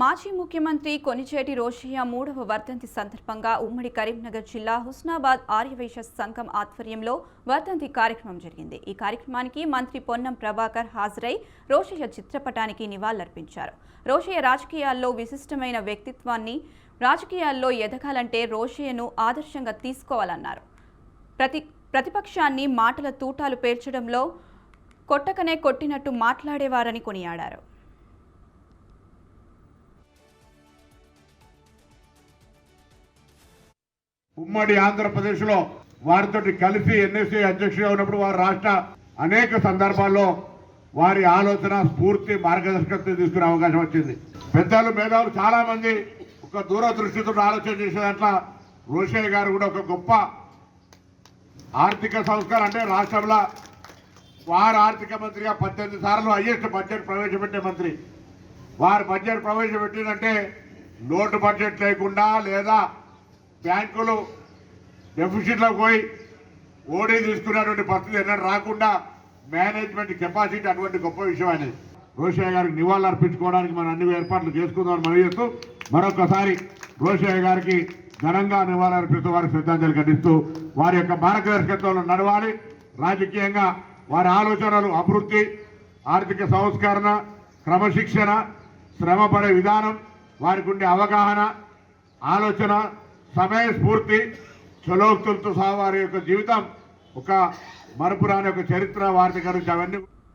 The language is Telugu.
మాజీ ముఖ్యమంత్రి కొనిచేటి రోషయ్య మూడవ వర్ధంతి సందర్భంగా ఉమ్మడి కరీంనగర్ జిల్లా హుస్నాబాద్ ఆర్యవైశ్య సంఘం ఆధ్వర్యంలో వర్ధంతి కార్యక్రమం జరిగింది. ఈ కార్యక్రమానికి మంత్రి పొన్నం ప్రభాకర్ హాజరై రోషయ్య చిత్రపటానికి నివాళులర్పించారు. రోషయ్య రాజకీయాల్లో విశిష్టమైన వ్యక్తిత్వాన్ని రాజకీయాల్లో ఎదగాలంటే రోషయ్యను ఆదర్శంగా తీసుకోవాలన్నారు. ప్రతి ప్రతిపక్షాన్ని మాటల తూటాలు పేర్చడంలో కొట్టకనే కొట్టినట్టు మాట్లాడేవారని కొనియాడారు. ఉమ్మడి ఆంధ్రప్రదేశ్లో వారితో కలిసి ఎన్ఎస్సీ అధ్యక్షుడిగా ఉన్నప్పుడు వారి రాష్ట్ర అనేక సందర్భాల్లో వారి ఆలోచన స్ఫూర్తి మార్గదర్శకత్వం తీసుకునే అవకాశం వచ్చింది. పెద్దలు మేధావులు చాలా మంది ఒక దూరదృష్టితో ఆలోచన చేసే దాంట్లో రోషయ్య గారు కూడా ఒక గొప్ప ఆర్థిక సంస్కారం అంటే రాష్ట్రంలో వారు ఆర్థిక మంత్రిగా పద్దెనిమిది సార్లు హయ్యెస్ట్ బడ్జెట్ ప్రవేశపెట్టే మంత్రి. వారు బడ్జెట్ ప్రవేశపెట్టిందంటే నోటు బడ్జెట్ లేకుండా లేదా బ్యాంకులు డెఫిసిట్లో పోయి ఓడీ తీసుకునేటువంటి పరిస్థితి ఎన్నడూ రాకుండా మేనేజ్మెంట్ కెపాసిటీ అటువంటి గొప్ప విషయం అనేది రోషయ్య గారికి నివాళులు అర్పించుకోవడానికి మనం అన్ని ఏర్పాట్లు చేసుకుందామని మనవి చేస్తూ మరొకసారి రోషయ్య గారికి ఘనంగా నివాళులు అర్పిస్తూ వారికి శ్రద్ధాంజలి ఘటిస్తూ వారి యొక్క మార్గదర్శకత్వంలో నడవాలి. రాజకీయంగా వారి ఆలోచనలు అభివృద్ధి ఆర్థిక సంస్కరణ క్రమశిక్షణ శ్రమపడే విధానం వారికి ఉండే అవగాహన ఆలోచన సమయ స్ఫూర్తి చలోక్తులతో సహా వారి యొక్క జీవితం ఒక మరపురాని ఒక చరిత్ర వారి గురించి అవన్నీ